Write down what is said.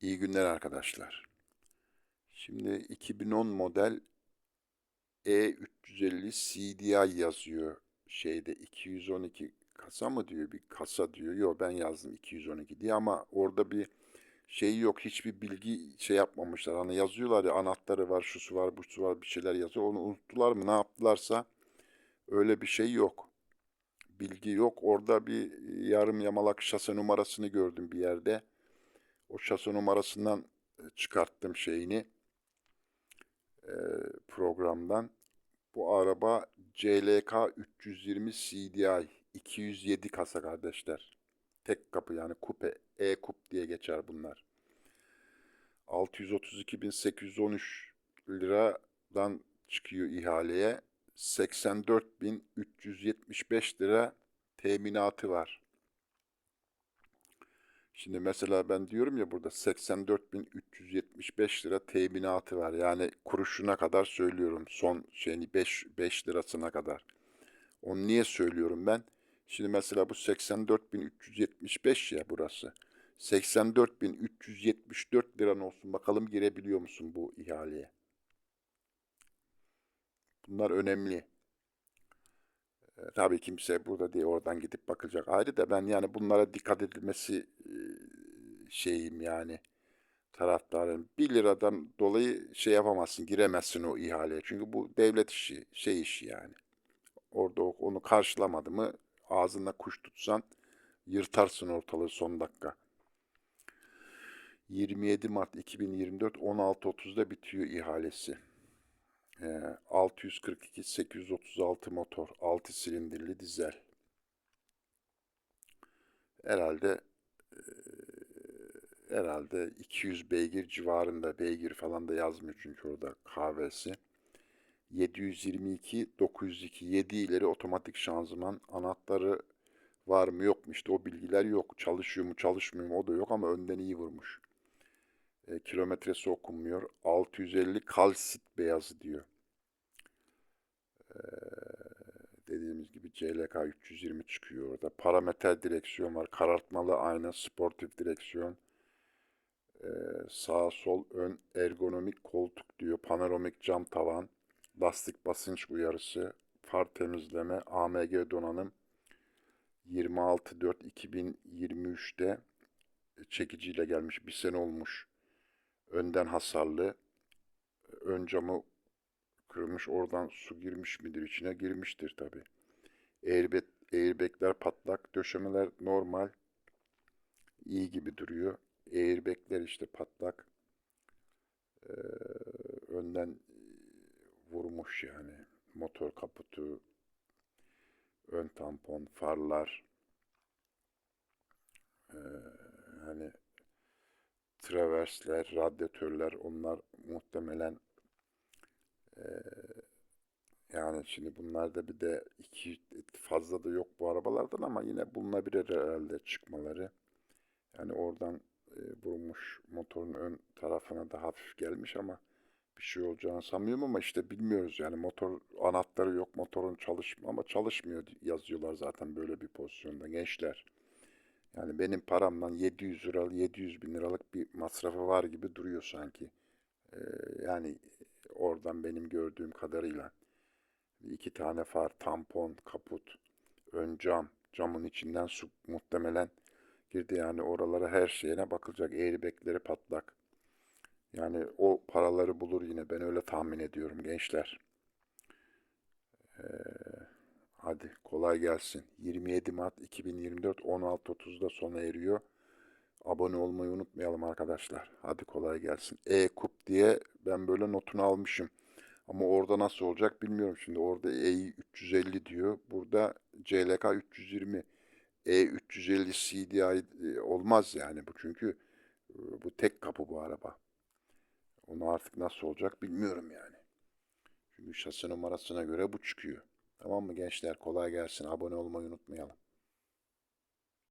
İyi günler arkadaşlar. Şimdi 2010 model E350 CDI yazıyor şeyde 212 kasa mı diyor bir kasa diyor. Yok ben yazdım 212 diye ama orada bir şey yok hiçbir bilgi şey yapmamışlar. Hani yazıyorlar ya anahtarı var şusu var busu var bir şeyler yazıyor. Onu unuttular mı ne yaptılarsa öyle bir şey yok. Bilgi yok. Orada bir yarım yamalak şase numarasını gördüm bir yerde. O şase numarasından e, çıkarttım şeyini e, programdan. Bu araba CLK 320 CDI 207 kasa kardeşler. Tek kapı yani kupe, E-kup diye geçer bunlar. 632.813 liradan çıkıyor ihaleye. 84.375 lira teminatı var. Şimdi mesela ben diyorum ya burada 84.375 lira teminatı var. Yani kuruşuna kadar söylüyorum. Son şeyini 5, 5 lirasına kadar. Onu niye söylüyorum ben? Şimdi mesela bu 84.375 ya burası. 84.374 liran olsun. Bakalım girebiliyor musun bu ihaleye? Bunlar önemli. E, tabii kimse burada diye oradan gidip bakacak ayrı da ben yani bunlara dikkat edilmesi şeyim yani taraftarım. 1 liradan dolayı şey yapamazsın, giremezsin o ihaleye. Çünkü bu devlet işi, şey işi yani. Orada onu karşılamadı mı ağzında kuş tutsan yırtarsın ortalığı son dakika. 27 Mart 2024 16.30'da bitiyor ihalesi. 642 836 motor, 6 silindirli dizel. Herhalde e, herhalde 200 beygir civarında beygir falan da yazmıyor çünkü orada kahvesi. 722 902 7 ileri otomatik şanzıman anahtarı var mı yok mu işte o bilgiler yok. Çalışıyor mu çalışmıyor mu o da yok ama önden iyi vurmuş. E, kilometresi okunmuyor. 650 kalsit beyazı diyor. E, dediğimiz gibi CLK 320 çıkıyor orada. Parametre direksiyon var. Karartmalı ayna, sportif direksiyon. E, sağ sol ön ergonomik koltuk diyor. Panoramik cam tavan. Lastik basınç uyarısı. Far temizleme. AMG donanım. 26.4.2023'te çekiciyle gelmiş. Bir sene olmuş. Önden hasarlı. Ön camı kırılmış. Oradan su girmiş midir içine? Girmiştir tabi. Airbag, airbagler patlak. Döşemeler normal. iyi gibi duruyor. Airbagler işte patlak. Ee, önden vurmuş yani. Motor kaputu, ön tampon, farlar, ee, hani traversler, radyatörler onlar muhtemelen e, yani şimdi bunlarda bir de iki fazla da yok bu arabalardan ama yine bulunabilir herhalde çıkmaları. Yani oradan e, vurmuş motorun ön tarafına da hafif gelmiş ama bir şey olacağını sanmıyorum ama işte bilmiyoruz yani motor anahtarı yok motorun çalışmıyor ama çalışmıyor yazıyorlar zaten böyle bir pozisyonda gençler. Yani benim paramdan 700 liralık 700 bin liralık bir masrafı var gibi duruyor sanki. Ee, yani oradan benim gördüğüm kadarıyla iki tane far, tampon, kaput, ön cam, camın içinden su muhtemelen girdi yani oralara her şeyine bakılacak. Airbagleri patlak. Yani o paraları bulur yine ben öyle tahmin ediyorum gençler. Ee, hadi kolay gelsin. 27 Mart 2024 16.30'da sona eriyor. Abone olmayı unutmayalım arkadaşlar. Hadi kolay gelsin. E-Kup diye ben böyle notunu almışım. Ama orada nasıl olacak bilmiyorum. Şimdi orada E 350 diyor. Burada CLK 320. E 350 CDI olmaz yani bu çünkü e, bu tek kapı bu araba. Onu artık nasıl olacak bilmiyorum yani. Çünkü şase numarasına göre bu çıkıyor. Tamam mı gençler kolay gelsin. Abone olmayı unutmayalım.